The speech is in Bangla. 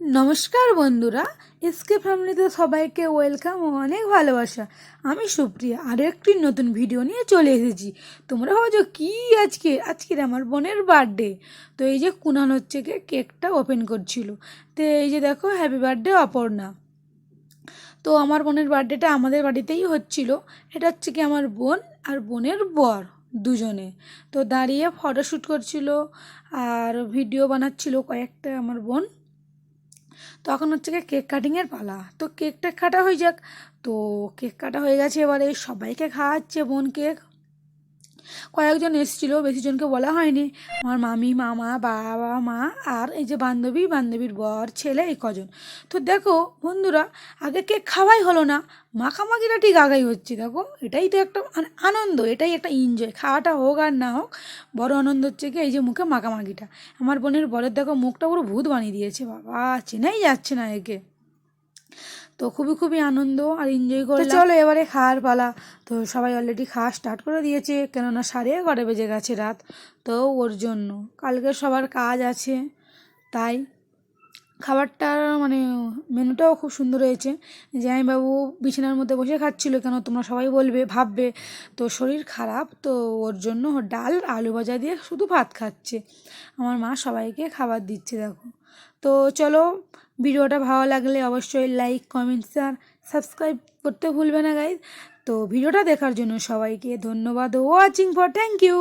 নমস্কার বন্ধুরা, এসকে ফ্যামিলিতে সবাইকে ওয়েলকাম ও অনেক ভালোবাসা। আমি সুপ্রিয়া আরও একটি নতুন ভিডিও নিয়ে চলে এসেছি। তোমরা ভাবছ, কী আজকে? আজকের আমার বোনের বার্থডে। তো এই যে কুনান হচ্ছে কেকটা ওপেন করছিল। তো এই যে দেখো হ্যাপি বার্থডে অপর্ণা। তো আমার বোনের বার্থডেটা আমাদের বাড়িতেই হচ্ছিল। এটা হচ্ছে কি আমার বোন আর বোনের বর দুজনে। তো দাঁড়িয়ে ফটোশ্যুট করছিল আর ভিডিও বানাচ্ছিল কয়েকটা আমার বোন। তখন হচ্ছে গিয়ে কেক কাটিংয়ের পালা। তো কেকটা কাটা হয়ে যাক। তো কেক কাটা হয়ে গেছে, এবারে সবাইকে খাওয়াচ্ছে বোন কেক কয়েকজন এসেছিল বেশি জনকে বলা হয়নি। আমার মামি, মামা, বাবা, মা আর এই যে বান্ধবী, বান্ধবীর বর, ছেলে, এই কজন। তো দেখো বন্ধুরা, আগে কেক খাওয়াই হলো না, মাখামাখিটা ঠিক আগাই হচ্ছে, দেখো। এটাই তো একটা মানে আনন্দ, এটাই একটা এনজয় খাওয়াটা হোক আর না হোক, বড় আনন্দ হচ্ছে কি এই যে মুখে মাখামাখিটা। আমার বোনের বরের দেখো মুখটা পুরো ভূত বানিয়ে দিয়েছে, বাবা, চেনাই যাচ্ছে না একে। তো খুবই খুবই আনন্দ আর এনজয় করে চলো এবারে খাওয়ার পালা। তো সবাই অলরেডি খাওয়া স্টার্ট করে দিয়েছে কেননা সাড়ে এগারো বেজে গেছে রাত। তো ওর জন্য। কালকে সবার কাজ আছে তাই খাবারটা মানে মেনুটাও খুব সুন্দর হয়েছে। জামাইবাবু বিছানার মধ্যে বসে খাচ্ছিলো কেন তোমরা সবাই বলবে, ভাববে। তো শরীর খারাপ, তো ওর জন্য ডাল, আলু ভাজা দিয়ে শুধু ভাত খাচ্ছে। আমার মা সবাইকে খাবার দিচ্ছে, দেখো। তো চলো, ভিডিওটা ভালো লাগলে অবশ্যই লাইক কমেন্টস আর সাবস্ক্রাইব করতে ভুলবে না গাইজ তো ভিডিওটা দেখার জন্য সবাইকে ধন্যবাদ। Watching for thank you